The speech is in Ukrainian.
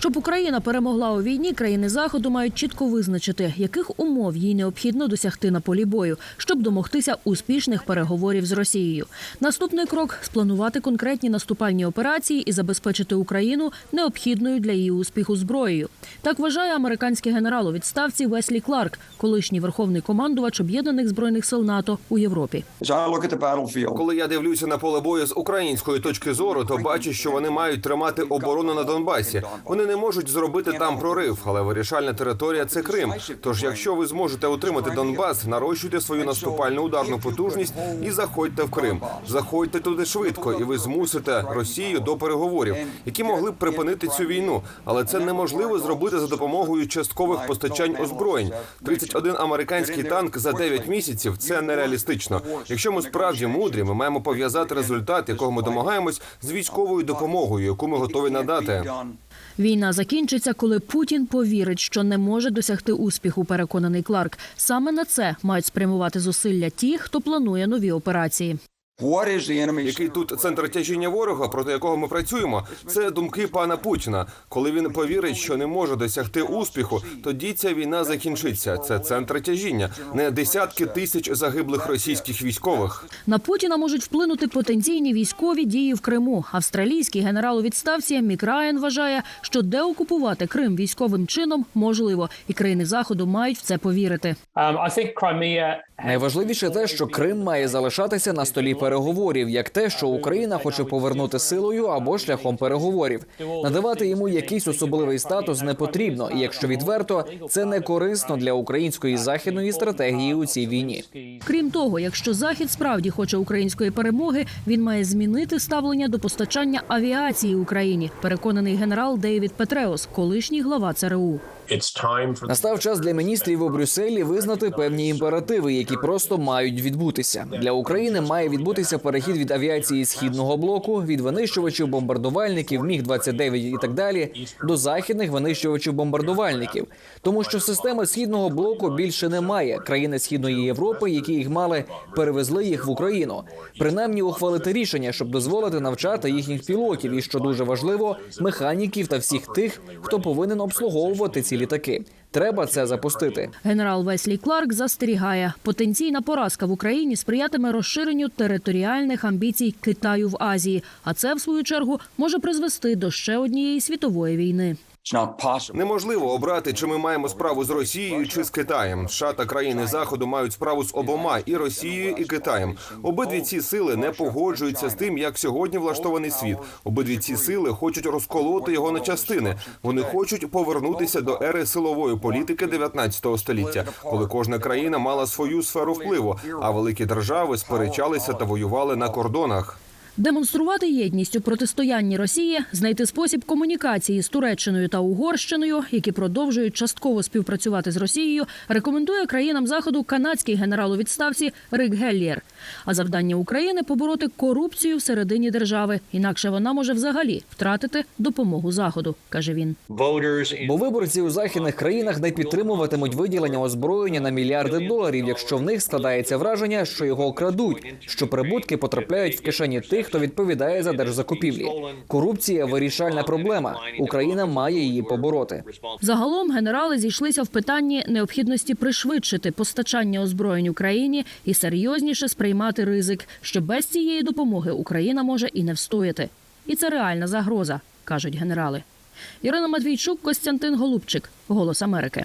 Щоб Україна перемогла у війні, країни заходу мають чітко визначити, яких умов їй необхідно досягти на полі бою, щоб домогтися успішних переговорів з Росією. Наступний крок спланувати конкретні наступальні операції і забезпечити Україну необхідною для її успіху зброєю. Так вважає американський генерал у відставці Веслі Кларк, колишній верховний командувач об'єднаних збройних сил НАТО у Європі. Коли я дивлюся на поле бою з української точки зору, то бачу, що вони мають тримати оборону на Донбасі. Вони не можуть зробити там прорив, але вирішальна територія це Крим. Тож, якщо ви зможете утримати Донбас, нарощуйте свою наступальну ударну потужність і заходьте в Крим. Заходьте туди швидко, і ви змусите Росію до переговорів, які могли б припинити цю війну. Але це неможливо зробити за допомогою часткових постачань озброєнь. 31 американський танк за 9 місяців це нереалістично. Якщо ми справді мудрі, ми маємо пов'язати результат, якого ми домагаємось, з військовою допомогою, яку ми готові надати. Війна закінчиться, коли Путін повірить, що не може досягти успіху. Переконаний Кларк. Саме на це мають спрямувати зусилля ті, хто планує нові операції. What is the enemy's Який тут центр тяжіння ворога, проти якого ми працюємо, це думки пана Путіна. Коли він повірить, що не може досягти успіху, тоді ця війна закінчиться. Це центр тяжіння, не десятки тисяч загиблих російських військових. На Путіна можуть вплинути потенційні військові дії в Криму. Австралійський генерал у відставці Мік Райан вважає, що деокупувати Крим військовим чином можливо, і країни заходу мають в це повірити. I think Crimea Найважливіше те, що Крим має залишатися на столі переговорів, як те, що Україна хоче повернути силою або шляхом переговорів. Надавати йому якийсь особливий статус не потрібно, і якщо відверто, це не корисно для української західної стратегії у цій війні. Крім того, якщо Захід справді хоче української перемоги, він має змінити ставлення до постачання авіації Україні. Переконаний генерал Дейвід Петреос, колишній глава ЦРУ. Настав час для міністрів у Брюсселі визнати певні імперативи, які просто мають відбутися. Для України має відбутися перехід від авіації східного блоку, від винищувачів бомбардувальників, міг 29 і так далі, до західних винищувачів бомбардувальників, тому що системи східного блоку більше немає. Країни східної Європи, які їх мали, перевезли їх в Україну. Принаймні ухвалити рішення, щоб дозволити навчати їхніх пілотів, і що дуже важливо, механіків та всіх тих, хто повинен обслуговувати ці літаки. Треба це запустити. Генерал Веслі Кларк застерігає, потенційна поразка в Україні сприятиме розширенню територіальних амбіцій Китаю в Азії, а це в свою чергу може призвести до ще однієї світової війни. Неможливо обрати, чи ми маємо справу з Росією чи з Китаєм. США та країни заходу мають справу з обома і Росією, і Китаєм. Обидві ці сили не погоджуються з тим, як сьогодні влаштований світ. Обидві ці сили хочуть розколоти його на частини. Вони хочуть повернутися до ери силової політики 19 століття, коли кожна країна мала свою сферу впливу, а великі держави сперечалися та воювали на кордонах. Демонструвати єдність у протистоянні Росії, знайти спосіб комунікації з Туреччиною та Угорщиною, які продовжують частково співпрацювати з Росією, рекомендує країнам заходу канадський генерал у відставці Рик Геллєр. А завдання України побороти корупцію всередині держави, інакше вона може взагалі втратити допомогу заходу, каже він. Бо виборці у західних країнах не підтримуватимуть виділення озброєння на мільярди доларів, якщо в них складається враження, що його крадуть, що прибутки потрапляють в кишені тих, хто відповідає за держзакупівлі. Корупція вирішальна проблема. Україна має її побороти. Загалом генерали зійшлися в питанні необхідності пришвидшити постачання озброєнь Україні і серйозніше сприймати ризик, що без цієї допомоги Україна може і не встояти. І це реальна загроза, кажуть генерали. Ірина Матвійчук, Костянтин Голубчик, Голос Америки.